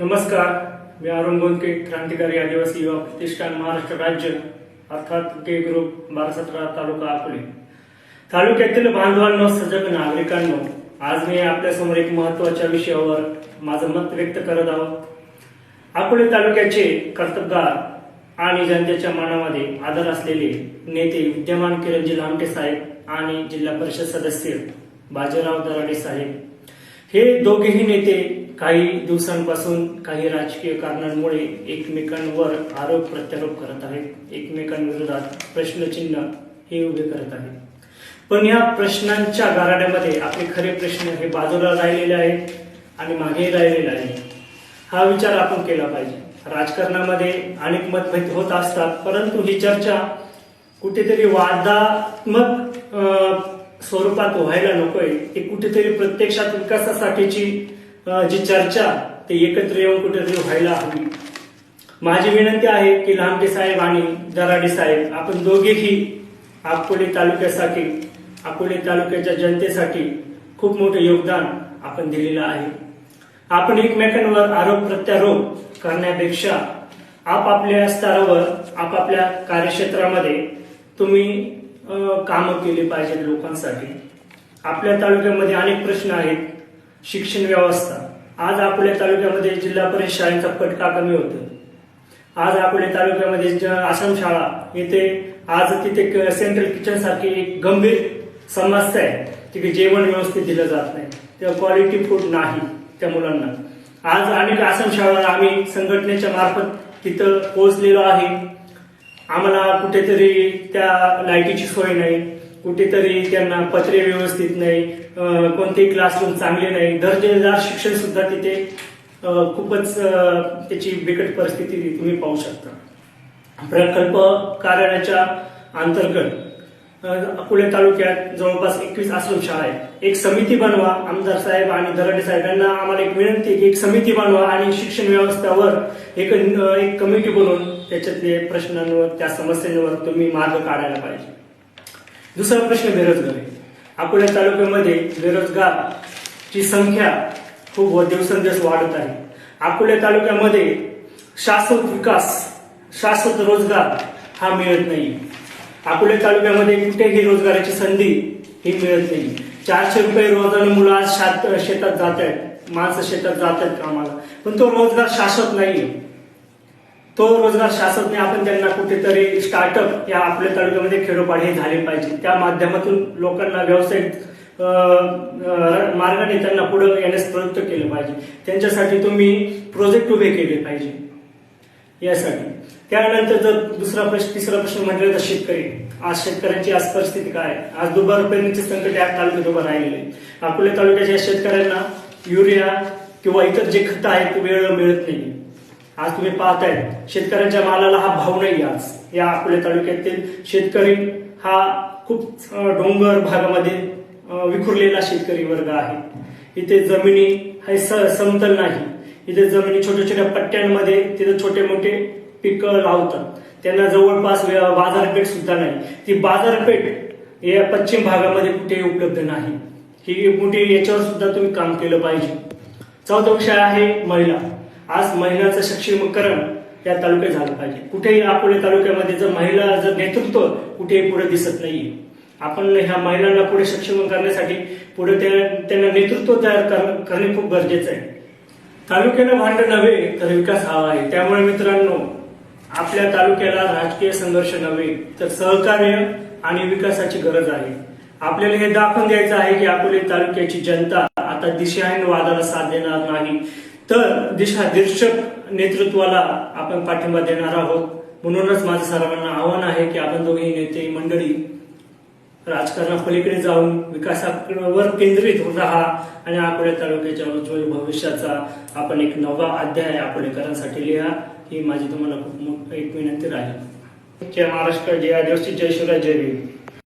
नमस्कार मी अरुण गोंदके क्रांतिकारी आदिवासी युवा प्रतिष्ठान महाराष्ट्र राज्य अर्थात के ग्रुप बारसत्रा तालुका अकोले. तालुक्यातील बांधवांनो सजग नागरिकांनो आज मी आपल्यासमोर एक महत्त्वाच्या विषयावर माझं मत व्यक्त करत आहोत. अकोले तालुक्याचे कर्तबगार आणि जनतेच्या मनामध्ये आदर असलेले नेते विद्यमान किरणजी लामटे साहेब आणि जिल्हा परिषद सदस्य बाजीराव दराडे साहेब हे दोघेही नेते काही दिवसांपासून काही राजकीय कारणांमुळे एकमेकांवर आरोप प्रत्यारोप करत आहेत. एकमेकांविरोधात प्रश्नचिन्ह हे उभे करत आहेत. पण या प्रश्नांच्या गाराड्यामध्ये आपले खरे प्रश्न हे बाजूला राहिलेले आहेत आणि मागे राहिलेले आहेत. हा विचार आपण केला पाहिजे. राजकारणामध्ये अनेक मतभेद होत असतात परंतु ही चर्चा कुठेतरी वादात्मक स्वरूपात व्हायला नकोय. ती कुठेतरी प्रत्यक्षात विकासासाठीची जी चर्चा ते एकत्र येऊन कुठेतरी व्हायला हवी. माझी विनंती आहे की लांबे साहेब आणि दराडे साहेब आपण दोघेही अकोले तालुक्यासाठी अकोले तालुक्याच्या जनतेसाठी खूप मोठं योगदान आपण दिलेलं आहे. आपण एकमेकांवर आरोप प्रत्यारोप करण्यापेक्षा आपापल्या स्तरावर आपापल्या कार्यक्षेत्रामध्ये तुम्ही कामं केली पाहिजेत लोकांसाठी. आपल्या तालुक्यामध्ये अनेक प्रश्न आहेत. शिक्षण व्यवस्था. आज आपले तालुक्यामध्ये जिल्हा परिषद शाळेचा फटका कमी होतो आज अकोले तालुक्यामध्ये आश्रम शाळा येथे आज तिथे सेंट्रल किचन सारखी एक गंभीर समस्या आहे. तिथे जेवण व्यवस्थित दिलं जात नाही. तेव्हा क्वालिटी फूड नाही त्या मुलांना. आज अनेक आश्रम शाळा आम्ही संघटनेच्या मार्फत तिथं पोहोचलेलो आहे. आम्हाला कुठेतरी त्या लाईटीची सोय नाही. कुठेतरी त्यांना पत्रे व्यवस्थित नाही कोणतेही क्लासरूम चांगले नाही. दर्जेदार शिक्षण सुद्धा तिथे खूपच त्याची बिकट परिस्थिती तुम्ही पाहू शकता. प्रकल्प कार्यालयाच्या अंतर्गत अकोले तालुक्यात जवळपास एकवीस आश्रमशाळा आहेत. एक समिती बनवा आमदार साहेब आणि दराडे साहेब यांना आम्हाला एक विनंती की एक समिती बनवा आणि शिक्षण व्यवस्थेवर एक एक कमिटी बनवून त्याच्यातले प्रश्नांवर त्या समस्यांवर तुम्ही मार्ग काढायला पाहिजे. दुसरा प्रश्न बेरोजगारी अकोला तालुक्यामध्ये बेरोजगारची संख्या खूप दिवसेंदिवस वाढत आहे. अकोला तालुक्यामध्ये शाश्वत विकास शाश्वत रोजगार हा मिळत नाही. अकोले तालुक्यामध्ये कुठेही रोजगाराची संधी ही मिळत नाही. चारशे रुपये रोजगार मुलं आज शेतात जात आहेत माणसं शेतात जात आहेत कामाला. पण तो रोजगार शाश्वत नाहीये. तो रोजगार शासनाने आपण त्यांना कुठेतरी स्टार्टअप या आपल्या तालुक्यामध्ये खेडोपाड हे झाले पाहिजे. त्या माध्यमातून लोकांना व्यावसायिक मार्गाने त्यांना पुढे येण्यास प्रवृत्त केलं पाहिजे. त्यांच्यासाठी तुम्ही प्रोजेक्ट उभे केले पाहिजे. यासाठी. त्यानंतर जर दुसरा प्रश्न तिसरा प्रश्न म्हटलं तर शेतकरी. आज शेतकऱ्यांची आज परिस्थिती काय? आहे? आज दुबार पेरणीचे संकट या तालुक्यात उभं राहिलेले अकोले तालुक्याच्या शेतकऱ्यांना युरिया किंवा इतर जे खतं आहेत ते वेळ मिळत नाही. आज तुम्ही पाहताय शेतकऱ्यांच्या मालाला हा भाव नाही आज. या अकोले तालुक्यातील शेतकरी हा खूप डोंगर भागामध्ये विखुरलेला शेतकरी वर्ग आहे. इथे जमिनी हे स- समतल नाही. इथे जमिनी छोट्या छोट्या पट्ट्यांमध्ये तिथे छोटे मोठे पिकं लावतात. त्यांना जवळपास बाजारपेठ सुद्धा नाही. ती बाजारपेठ या पश्चिम भागामध्ये कुठेही उपलब्ध नाही. ही मोठी याच्यावर सुद्धा तुम्ही काम केलं पाहिजे. चौथा विषय आहे महिला. आज महिलांचं सक्षमीकरण या तालुक्यात झालं पाहिजे. कुठेही अकोले तालुक्यामध्ये जर महिला जर नेतृत्व कुठेही पुढे दिसत नाहीये. आपण ह्या महिलांना पुढे सक्षम करण्यासाठी पुढे त्यांना नेतृत्व तयार करणे खूप गरजेचं आहे. तालुक्याला भांड नव्हे तर विकास हवा आहे. त्यामुळे मित्रांनो आपल्या तालुक्याला राजकीय संघर्ष नव्हे तर सहकार्य आणि विकासाची गरज आहे. आपल्याला हे दाखवून द्यायचं आहे की अकोले तालुक्याची जनता आता दिशाहीन वादाला साथ देणार नाही. तर दिशादिर्शक नेतृत्वाला आपण पाठिंबा देणार आहोत. म्हणूनच माझं सर्वांना आव्हान आहे की आपण दोघेही नेते मंडळी राजकारणापलीकडे जाऊन विकासावर केंद्रित होत राहा आणि अकोले तालुक्याच्या उज्ज्वल भविष्याचा आपण एक नवा अध्याय अकोलेकरांसाठी लिहा. ही माझी तुम्हाला खूप एक विनंती राहील. महाराष्ट्र जय आदिवासी जय शिवराय जय भीम.